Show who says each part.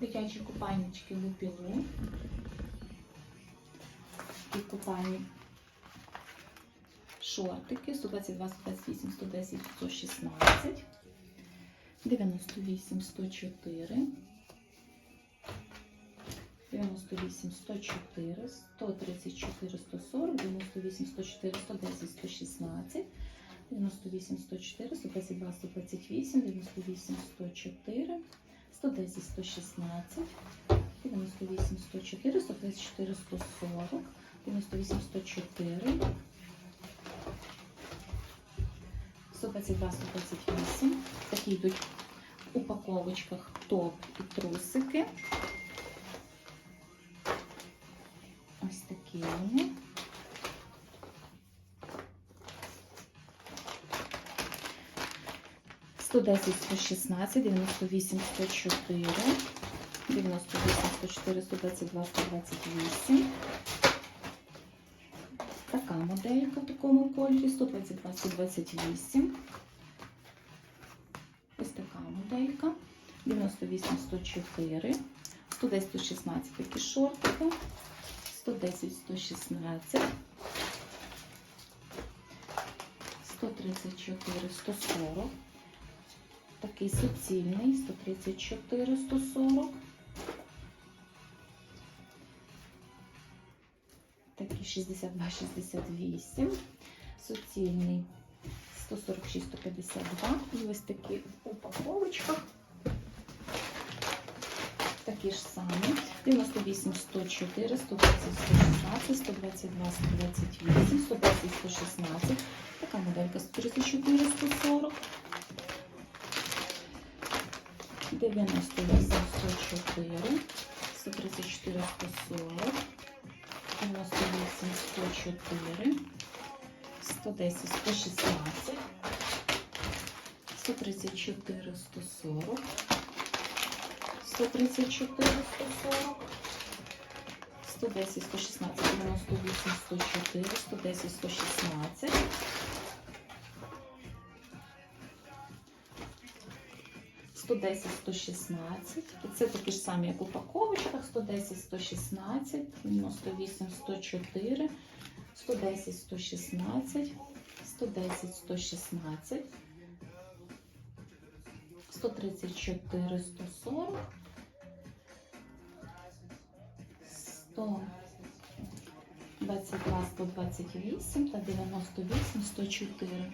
Speaker 1: Дитячі купальнички лупілу. І купальні шортики 122, 128, 110, 116, 98, 104, 98, 104, 134, 140, 98, 104, 110, 116, 98, 104, 122, 128, 98, 104, 110, 116, 98, 104, 124, 140, 98, 104, 122, 128. Такі йдуть в упаковочках топ і трусики. Ось такі 110, 116, 98, 104, 98, 104, 122, 128. Така моделька в такому кольорі, 122, 128. Ось така моделька. 98, 104, 110, 116 такі шортики, 110, 116. 134, 140. Такий суцільний, 134, 140. Такий 62, 68, суцільний 146, 152. І ось такі в упаковочках. Такі ж самі. 98, 104, 120, 116, 122, 128, 110, 116. Така моделька 134, 140. 98, 104, 134, 140. 98, 104, 110, 116, 134, 140, 134, 140, 110, 116, 98, 104, 110, 116, 110, 116. І це такі ж самі, як упаковочках. 110, 116, 98, 104, 110, 116, 110, 116, 134, 140, 122, 128 та 98, 104.